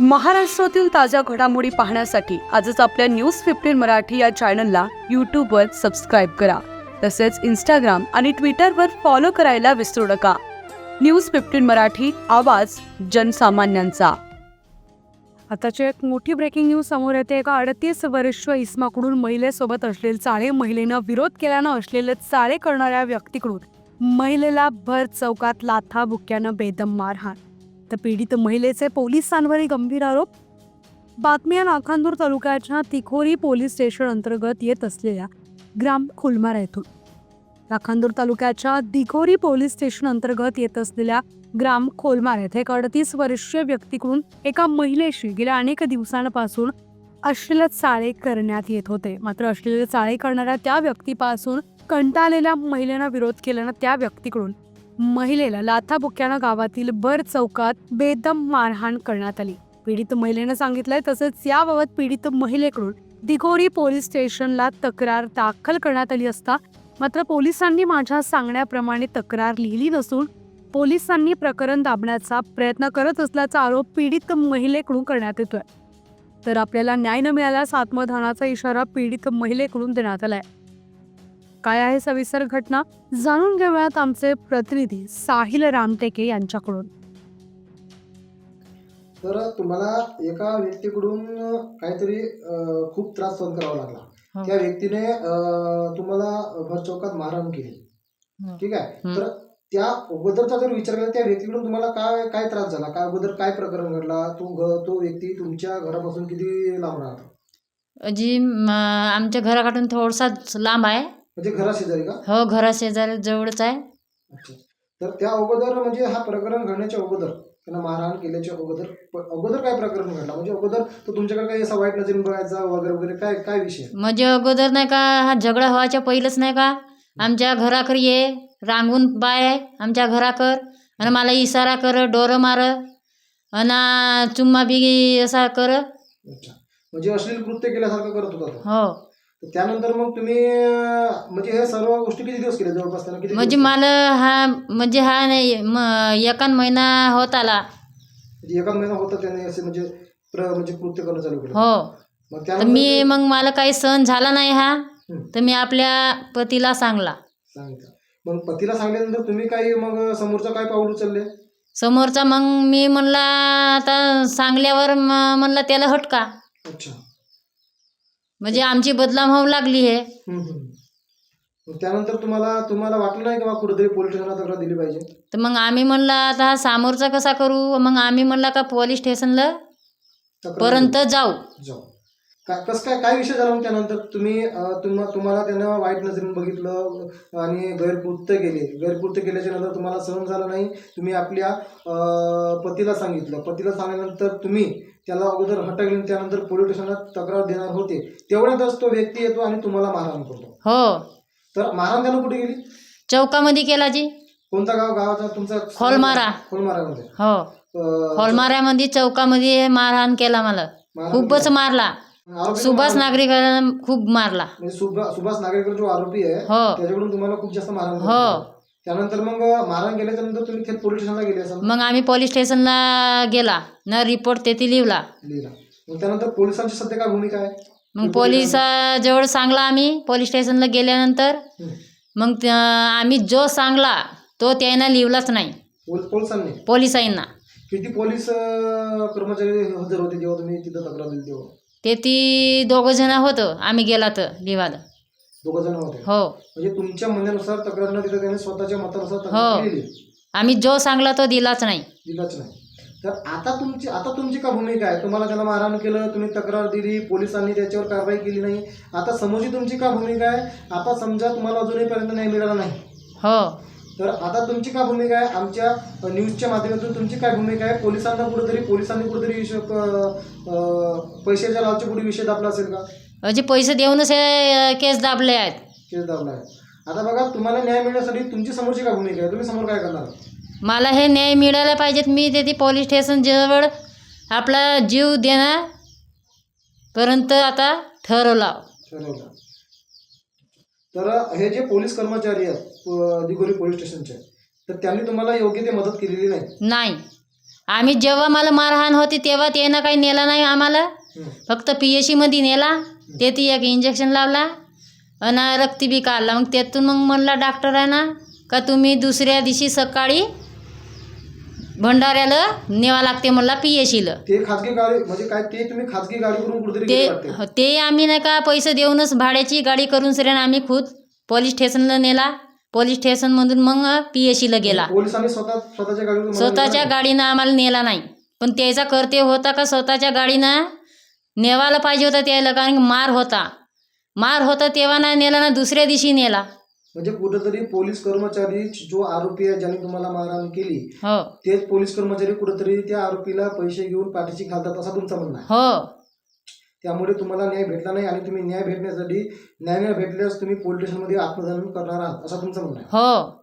महाराष्ट्रातील ताज्या घडामोडी पाहण्यासाठी आजच आपल्या न्यूज फिफ्टीन मराठी या चॅनलला यूट्यूबवर सबस्क्राईब करा. तसेच इंस्टाग्राम आणि ट्विटरवर फॉलो करायला विसरू नका. न्यूज फिफ्टीन मराठी आवाज जनसामान्यांचा. आताची एक मोठी ब्रेकिंग न्यूज समोर येते. एका अडतीस वर्ष इस्माकडून महिलेसोबत असलेले चाळे महिलेनं विरोध केल्यानं असलेले चाळे करणाऱ्या व्यक्तीकडून महिलेला भर चौकात लाथा बुक्यानं बेदम मारहाण. तर पीडित महिलेचे पोलिसांवरही गंभीर आरोप. बातम्या नाखांदूर तालुक्याच्या तिखोरी पोलीस स्टेशन अंतर्गत येत असलेल्या ग्राम खुलमारा येथून. लाखांदूर तालुक्याच्या दिघोरी पोलीस स्टेशन अंतर्गत येत असलेल्या ग्राम खोलमार येथे एक अडतीस वर्षीय व्यक्तीकडून एका महिलेशी गेल्या अनेक दिवसांपासून अश्लील चाळे करण्यात येत होते. मात्र अश्लील चाळे करणाऱ्या त्या व्यक्तीपासून कंटाळलेल्या महिलेनं विरोध केल्यानं त्या व्यक्तीकडून महिलेला लाथाबुक्यानं गावातील भर चौकात बेदम मारहाण करण्यात आली. पीडित महिलेनं सांगितलंय तसंच याबाबत पीडित महिलेकडून दिघोरी पोलीस स्टेशनला तक्रार दाखल करण्यात आली असता मात्र पोलिसांनी माझ्या सांगण्याप्रमाणे तक्रार लिहिली नसून पोलिसांनी प्रकरण दाबण्याचा प्रयत्न करत असल्याचा आरोप पीडित महिलेकडून करण्यात येतोय. तर आपल्याला न्याय न मिळाल्यास आत्मदानाचा इशारा पीडित महिलेकडून देण्यात आलाय. काय आहे सविस्तर घटना जाणून घेऊयात आमचे प्रतिनिधी साहिल रामटेके यांच्याकडून. तर तुम्हाला एका व्यक्तीकडून काहीतरी खूप त्रास सहन करावा लागला. हो. त्या व्यक्तीने तुम्हाला भर चौकात मारहाण केली. हो. ठीक आहे. तर त्या अगोदरचा जर विचार केला त्या व्यक्तीकडून तुम्हाला काय काय त्रास झाला? काय अगोदर काय प्रकरण घडला? तो तो व्यक्ती तुमच्या घरापासून किती लांब राहतो? जी आमच्या घराकडून थोडासा लांब आहे. म्हणजे घरा शेजारी का? हो घरा शेजारी जवळच आहे. अच्छा. तर त्या अगोदर म्हणजे हा प्रकरण घडण्याच्या अगोदर त्यांना मारहाण केल्याच्या अगोदर अगोदर काय प्रकरण घडला? म्हणजे अगोदर तो तुमच्याकडे काही असा वाईट नजरेने बघायचा वगैरे वगैरे काय काय विषय? म्हणजे अगोदर नाही का हा झगडा व्हायच्या पहिलंच नाही का आमच्या घराकर ये रांगून बाय आहे आमच्या घराकर आणि मला इशारा कर डोरं मार आणि चुम्मा बी असा कर. अच्छा. म्हणजे अश्लील कृत्य केल्यासारखं करत होता तो? हो. तर त्यानंतर मग तुम्ही म्हणजे हे सर्व गोष्टी किती दिवस केल्या जवळपास त्यानं किती म्हणजे दिवस मला हा म्हणजे हा नाही म एकान महिना होत आला? म्हणजे एका महिना होता त्याने असे म्हणजे प्र म्हणजे कृत्य करणं चालू केलं. हो. मग तर त्यानंतर मी मग मला काही सहन झाला नाही हा. हं, तर मी आपल्या पतीला सांगला. सांगितलं मग पतीला सांगितल्यानंतर तुम्ही काही मग समोरचं काय पाऊल उचलले? समोरचा मग मी म्हणला आता सांगल्यावर म- म्हणला त्याला हटका. अच्छा. म्हणजे आमची बदनाम होऊ लागली हे. हं, हं. मग त्यानंतर तुम्हाला तुम्हाला वाटलं नाही की बा कुठेतरी पोलीस स्टेशनला तक्रार दिली पाहिजे? तर मग आम्ही म्हणला आता हा समोरचा कसा करू? मग आम्ही म्हणला का पोलीस स्टेशनला तक्रार पर्यंत जाऊ. दिली. जाऊ. कसं काय काय विषय झाला त्यानंतर? तुम्ही तुम्हाला त्यानं वाईट नजरेने बघितलं आणि गैरकृत्य केले. गैरकृत्य केल्याच्यानंतर तुम्हाला सहन झालं नाही. तुम्ही आपल्या पतीला सांगितलं. पतीला सांगितल्यानंतर तुम्ही त्याला अगोदर हटकले त्यानंतर पोलीस स्टेशनला तक्रार देणार होते. तेवढ्यातच तो व्यक्ती येतो आणि तुम्हाला मारहाण करतो. हो. तर मारहाण त्यानं कुठे गेली चौकामध्ये केला जी. कोणता गाव? गावाचा तुमचा खोलमारा. खोलमारामध्ये. हो. अं, होलमाऱ्यामध्ये चौकामध्ये मारहाण केला मला. मारहाण खूपच. मारला. सुभाष नागरिकांना खूप मारला. म्हणजे सुभा- सुभाष नागरेकर जो आरोपी आहे हो. त्याच्याकडून तुम्हाला खूप जास्त मारहाण हो. त्यानंतर मग मारहाण केल्याच्यानंतर तुम्ही थेट पोलीस स्टेशनला गेले असाल? मग आम्ही पोलीस स्टेशनला गेला. न रिपोर्ट तेथे लिहिला. लिहिला. मग त्यानंतर पोलिसांची सध्या काय भूमिका आहे? मग पोलिसाजवळ सांगला आम्ही पोलीस स्टेशनला गेल्यानंतर. मग त्या- आम्ही जो सांगला तो त्यानं लिहिलाच नाही. पोल- पोलिसांनी? पोलिसांना. किती पोलीस अं, कर्मचारी हजर होते जेव्हा तुम्ही तिथं तक्रार दिली तेव्हा? ते ती दोघं जण होतं आम्ही गेला तर लिवायला. दोघं जण होते? हो. म्हणजे तुमच्या म्हणण्यानुसार तक्रार न देता त्याने स्वतःच्या मतानुसार हो. आम्ही जो सांगला तो दिलाच नाही. दिलाच नाही. तर आता तुमची आता तुमची का भूमिका आहे? तुम्हाला त्याला मारहाण केलं तुम्ही तक्रार दिली पोलिसांनी त्याच्यावर कारवाई केली नाही. आता समोरची तुमची का भूमिका आहे? आता समजा तुम्हाला अजूनपर्यंत न्याय मिळाला नाही. हो. तर आता तुमची काय भूमिका आहे? आमच्या न्यूजच्या माध्यमातून तुमची काय भूमिका आहे? पोलिसांना कुठेतरी पोलिसांनी कुठेतरी पैशाच्या लालच्या पुढे विषय दाबला असेल का? असे पैसे देऊनच हे केस दाबले आहेत. केस दाबला आहे आता बघा तुम्हाला न्याय मिळण्यासाठी तुमची समोरची काय भूमिका आहे? तुम्ही समोर काय करणार? मला हे न्याय मिळायला पाहिजेत. मी ते पोलीस स्टेशन जवळ आपला जीव देणार. पर्यंत आता ठरवला. ठरवलं. तर हे जे पोलीस कर्मचारी आहेत दिगोरी पोलीस स्टेशनचे तर त्यांनी तुम्हाला योग्य ते मदत केलेली नाही? नाही. आम्ही जेव्हा मला मारहाण होती तेव्हा त्यानं काही नेला नाही आम्हाला. फक्त पी एच सीमध्ये नेला. ते ती एक इंजेक्शन लावला. आणि रक्ती बी काढला. मग त्यातून मग म्हणला डॉक्टर आहे ना का तुम्ही दुसऱ्या दिवशी सकाळी भंडाऱ्याला नेवा लागते म्हणला पी एच सीला ते खाजगी गाडी म्हणजे काय ते तुम्ही खाजगी गाडी करून कुठेतरी ते गेले वाटते ते आम्ही नाही का पैसे देऊनच भाड्याची गाडी करून सऱ्यान आम्ही खुद पोलीस स्टेशनला नेला. पोलीस स्टेशनमधून मग पी एच सीला गेला. पोलिसांनी स्वतः स्वतःच्या गाडीनं आम्हाला नेला नाही. पण त्याचा कर्तव्य होता का स्वतःच्या गाडीनं नेवायला पाहिजे होता त्याला कारण की मार होता. मार होता तेव्हा नाही नेला ना दुसऱ्या दिवशी नेला. म्हणजे कुठेतरी पोलीस कर्मचारी जो आरोपी आहे ज्याने तुम्हाला मारहाण केली हो. तेच पोलीस कर्मचारी कुठेतरी त्या आरोपीला पैसे घेऊन पाठीशी घालतात असा तुमचा म्हणणं आहे? हो. त्यामुळे तुम्हाला न्याय भेटला नाही आणि तुम्ही न्याय भेटण्यासाठी न्याय न भेटल्यास तुम्ही पोलीस स्टेशनमध्ये आत्मदहन करणार आहात असा तुमचं म्हणणं आहे? हो.